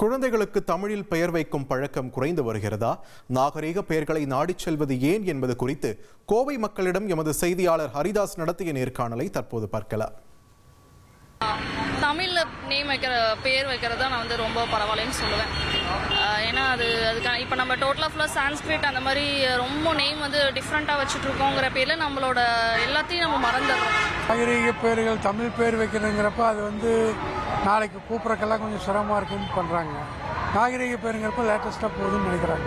குழந்தைகளுக்கு தமிழில் பெயர் வைக்கும் பழக்கம் குறைந்து வருகிறதா? நாகரீக பெயர்களை நாடிச் செல்வது ஏன் என்பது குறித்து கோவை மக்களிடம் எமது செய்தியாளர் ஹரிதாஸ் நடத்திய நேர்காணலை தற்போது பார்க்கலாம். தமிழில் நேம் வைக்கிற பேர் வைக்கிறது தான் நான் வந்து ரொம்ப பரவாயில்லன்னு சொல்லுவேன். ஏன்னா அது அதுக்கான இப்போ நம்ம டோட்டலாக ஃபுல்லாக சான்ஸ்கிரிட் அந்த மாதிரி ரொம்ப நேம் வந்து டிஃப்ரெண்ட்டாக வச்சுட்டு இருக்கோங்கிற பேரில் நம்மளோட எல்லாத்தையும் நம்ம மறந்துடுறோம். நாகரீக பேர்கள் தமிழ் பேர் வைக்கணுங்கிறப்ப அது வந்து நாளைக்கு கூப்பிட்றக்கெல்லாம் கொஞ்சம் சிரமமாக இருக்குன்னு பண்ணுறாங்க நாகரீக பேருங்கிறப்ப லேட்டஸ்ட்டாக போகுதுன்னு நினைக்கிறாங்க.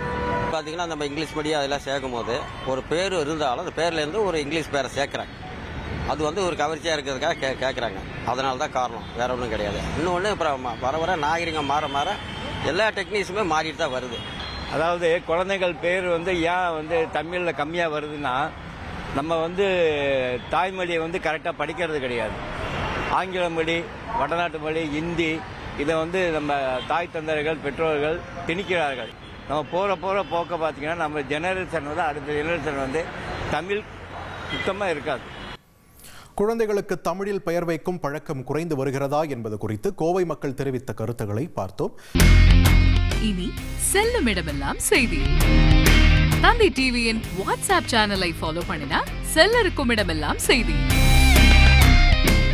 பார்த்தீங்கன்னா நம்ம இங்கிலீஷ் மீடியம் அதெல்லாம் சேர்க்கும் போது ஒரு பேர் இருந்தாலும் அந்த பேர்லேருந்து ஒரு இங்கிலீஷ் பேரை சேர்க்குறாங்க. அது வந்து ஒரு கவர்ச்சியாக இருக்கிறதுக்காக கே கேட்குறாங்க அதனால தான் காரணம். வேற ஒன்றும் கிடையாது. இன்னொன்று அப்புறம் வர வர நாகரிகம் மாற மாற எல்லா டெக்னிக்ஸுமே மாறிட்டு தான் வருது. அதாவது குழந்தைகள் பேர் வந்து ஏன் வந்து தமிழில் கம்மியாக வருதுன்னா நம்ம வந்து தாய்மொழியை வந்து கரெக்டாக படிக்கிறது கிடையாது. ஆங்கில மொழி வடநாட்டு மொழி ஹிந்தி இதை வந்து நம்ம தாய் தந்தர்கள் பெற்றோர்கள் திணிக்கிறார்கள். நம்ம போகிற போகிற போக்க பார்த்தீங்கன்னா நம்ம ஜெனரேஷன் வந்து அடுத்த ஜெனரேஷன் வந்து தமிழ் சுத்தமாக இருக்காது. குழந்தைகளுக்கு தமிழில் பெயர் வைக்கும் பழக்கம் குறைந்து வருகிறதா என்பது குறித்து கோவை மக்கள் தெரிவித்த கருத்துக்களை பார்த்தோம். இனி செல்லும் இடமெல்லாம் செய்தி. தந்தி டிவியின் வாட்ஸ்அப் சேனலை ஃபாலோ பண்ணினா செல்ல இருக்கும் இடமெல்லாம் செய்தி.